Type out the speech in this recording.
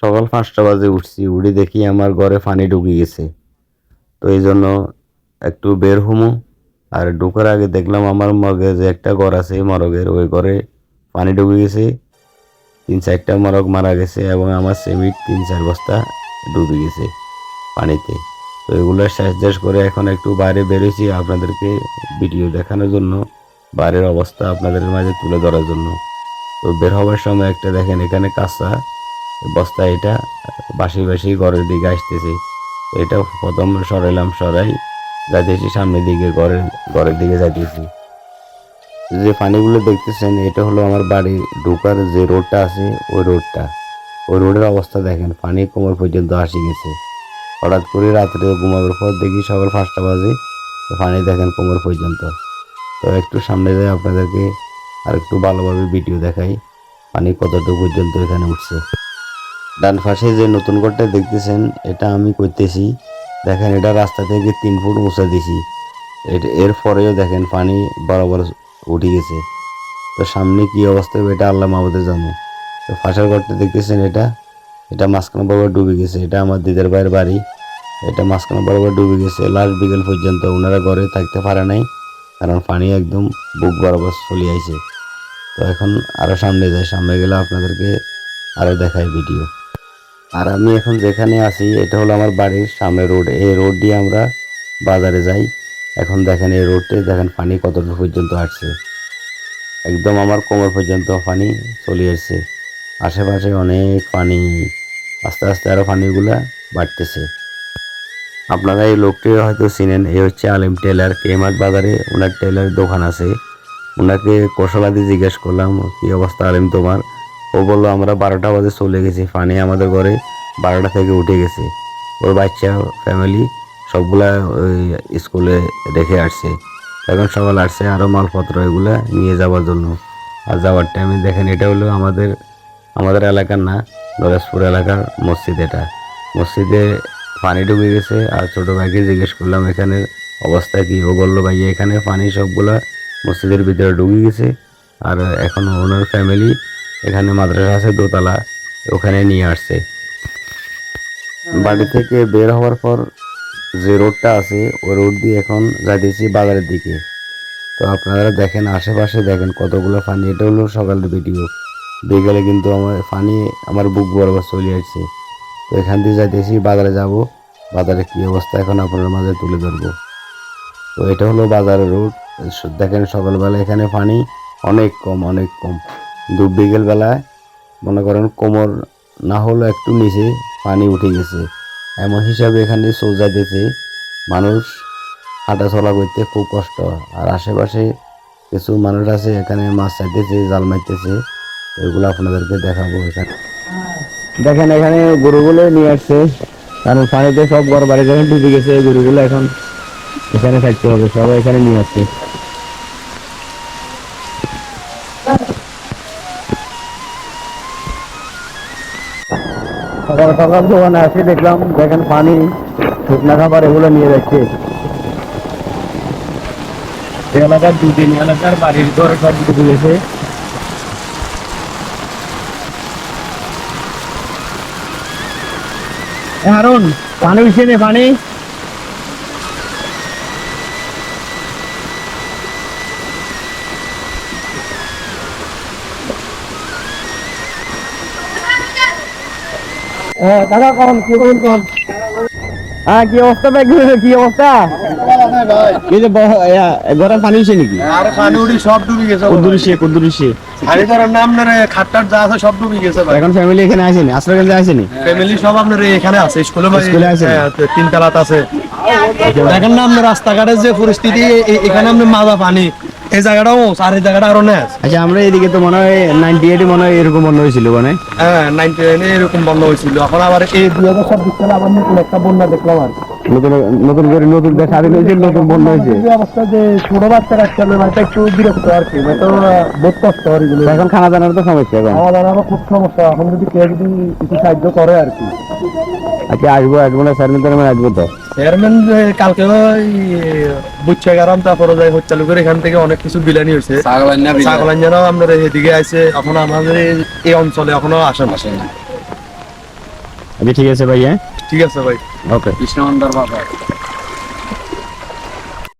সকাল পাঁচটা বাজে উঠছি, উঠে দেখি আমার ঘরে পানি ঢুকে গেছে। তো এই জন্য একটু বের হমু। আর ঢুকার আগে দেখলাম আমার মগে যে একটা ঘর আছে মরগের, ওই ঘরে পানি ঢুকে গেছে। তিন চারটা মরগ মারা গেছে এবং আমার সেমিট তিন চার বস্তা ডুবে গেছে পানিতে। তো এগুলো শেষ করে এখন একটু বাইরে বেরোছি আপনাদেরকে ভিডিও দেখানোর জন্য, বাইরের অবস্থা আপনাদের মাঝে তুলে ধরার জন্য। তো বের হওয়ার সময় একটা দেখেন এখানে কাঁচা বস্তা এটা বাসি বাসি ঘরের দিকে আসতেছে। এটা প্রথম সরাইলাম, সরাই যাইতেছি সামনের দিকে ঘরের ঘরের দিকে যাইতেছি। যে পানিগুলো দেখতেছেন, এটা হলো আমার বাড়ি ঢোকার যে রোডটা আছে, ওই রোডটা। ওই রোডের অবস্থা দেখেন, পানি কোমর পর্যন্ত আসি গেছে। হঠাৎ করে রাত্রে ঘুমাবার পর দেখি সকাল পাঁচটা বাজে, পানি দেখেন কোমর পর্যন্ত। তো একটু সামনে যাই আপনাদেরকে আর একটু ভালোভাবে ভিডিও দেখাই, পানি কতটুকু পর্যন্ত এখানে উঠছে। ডান পাশে যে নতুন ঘরটা দেখতেছেন, এটা আমি করতেছি। দেখেন, এটা রাস্তা থেকে তিন ফুট উঁচা দিছি। এর- পরেও দেখেন, পানি বরাবর উঠে গেছে। তো সামনে কি অবস্থা হবে এটা আল্লাহ মাহবুদে জানে। তো ফাঁসের ঘরটা দেখতেছেন এটা? এটা মাঝখানে বরাবর ডুবে গেছে। এটা আমার দিদার ভাইয়ের বাড়ি। এটা মাঝখানে বরাবর ডুবে গেছে। লাস্ট বিকেল পর্যন্ত ওনারা ঘরে থাকতে পারে নাই, কারণ পানি একদম বুক বরাবর চলে আইছে। তো এখন আরও সামনে যাই, সামনে গেলে আপনাদেরকে আরও দেখায় ভিডিও আর আমি এখন যেখানে আছি, এটা হলো আমার বাড়ির সামনে রোড। এই রোড দিয়ে আমরা বাজারে যাই। এখন দেখেন এই রোডে দেখেন পানি কতটুকু পর্যন্ত আসছে। একদম আমার কোমর পর্যন্ত পানি চলে আসছে আশেপাশে অনেক পানি। আস্তে আস্তে আরও পানিগুলা বাড়তেছে। আপনারা এই লোকটি হয়তো চিনেন এই হচ্ছে আলিম টেলার কেমাত বাজারে। ওনার টেলার দোকান আছে। ওনাকে কৌশলাদি জিজ্ঞেস করলাম, কি অবস্থা আলিম তোমার? ও বলল, আমরা বারোটা বাজে চলে গেছি পানি আমাদের ঘরে বারোটা থেকে উঠে গেছে। ওর বাচ্চা ফ্যামিলি সবগুলা ওই স্কুলে রেখে আসছে। এখন সকাল আসছে আরও মালপত্র এগুলা নিয়ে যাওয়ার জন্য। আর যাওয়ার টাইমে দেখেন, এটা হলো আমাদের আমাদের এলাকার না নরেশপুর এলাকার মসজিদ এটা। মসজিদে পানি ঢুকে গেছে, আর ছোটো ভাইকে জিজ্ঞেস করলাম, এখানে অবস্থা কি? ও বলল ভাই এখানে পানি সবগুলা মসজিদের ভিতরে ঢুকে গেছে, আর এখন ওনার ফ্যামিলি এখানে মাদ্রাসা আছে, দোতলা, ওখানে নিয়ে আসছে। বাড়ি থেকে বের হওয়ার পর যে রোডটা আছে, ওই রোড দিয়ে এখন যাইতেছি বাজারের দিকে। তো আপনারা দেখেন, আশেপাশে দেখেন কতগুলো পানি। এটা হলো সকালের ভিডিও। বিকেলে কিন্তু আমার পানি, আমার বুক বরাবর চলে আসছে। তো এখান দিয়ে যাইতেছি, বাজারে যাব। বাজারে কী অবস্থা এখন আপনার মাঝে তুলে ধরবো। তো এটা হলো বাজারের রোড। দেখেন সকালবেলা এখানে পানি অনেক কম অনেক কম। দু বিকেল বেলায়। মনে করেন কোমর না হলেও একটু নিচে পানি উঠে গেছে। এমন হিসাবে এখানে দিতে মানুষ হাঁটা চলা করতে খুব কষ্ট। আর আশেপাশে কিছু মানুষ আছে, এখানে মাছ চাইতেছে, জাল মারতেছে। এগুলো আপনাদেরকে দেখাবো এখানে। দেখেন এখানে গরুগুলো নিয়ে আসছে। কারণ পানিতে সব ঘর বাড়ি যখন ডুবে গেছে গরুগুলো। এখন এখানে থাকতে হবে। সবাই এখানে নিয়ে আসছে। সকাল সকাল দোকানে আসি, দেখলাম দেখেন পানি, শুকনা খাবার এগুলো নিয়ে যাচ্ছে। এলাকার দুদিন এলাকার বাড়ির ঘর সব ডুবে গেছে। হারুন, পানি উঠছে পানি? দাদা কখন কি বলুন কখন হ্যাঁ কি অবস্থা ব্যাগ কি অবস্থা? এই যে ঘরে পানি উঠছে নাকি? আর পানি উঠি সব ডুবে গেছে কুদ্দুরিশে কুদ্দুরিশে নাম না রে খাটটার যা আছে সব ডুবে গেছে ভাই। এখন ফ্যামিলি এখানে আসেনি আশ্রয় কেন্দ্রে আসেনি? ফ্যামিলি সব আপনার এখানে আছে স্কুলে স্কুলে আছে? তিন তালাত আছে। দেখেন না আপনার রাস্তাঘাটের যে পরিস্থিতি এখানে আপনার মাজা পানি। এই জায়গাটাও আর এই জায়গাটা আরও নেই আচ্ছা আমরা এদিকে তো মনে হয় নাইনটি এইটে মনে হয় এরকম বন্ধ হয়েছিল মানে হ্যাঁ নাইনটি নাইনে এরকম বন্ধ হয়েছিল। এখন আবার এই দুই হাজার ছাব্বিশ সালে আবার নতুন একটা বন্যা দেখলাম আর নতুন নতুন করে নতুন দেশ স্বাধীন হয়েছে নতুন বন্ধ হয়েছে। অবস্থা যে ছোট বাচ্চা রাখতে হবে মানে একটু বিরক্ত আর কি। মানে তো বোধ কষ্ট আর এগুলো। এখন খানা দানার তো সমস্যা এখন। আমাদের আমার খুব সমস্যা। এখন যদি কেউ যদি কিছু সাহায্য করে আর কি। আচ্ছা আসব আসব না স্যার মিটার আসব তো। চেয়ারম্যান কালকে ওই বুচ্চা গারাম তারপরে যাই চালু করে এখান থেকে অনেক কিছু বিলানি হয়েছে। ছাগলাঞ্জানাও আপনার এদিকে আছে এখন আমাদের এই- অঞ্চলে এখনও আসে না। আচ্ছা ঠিক আছে ভাই হ্যাঁ ঠিক আছে ভাই। ওকে কৃষ্ণমন্দার বাবা।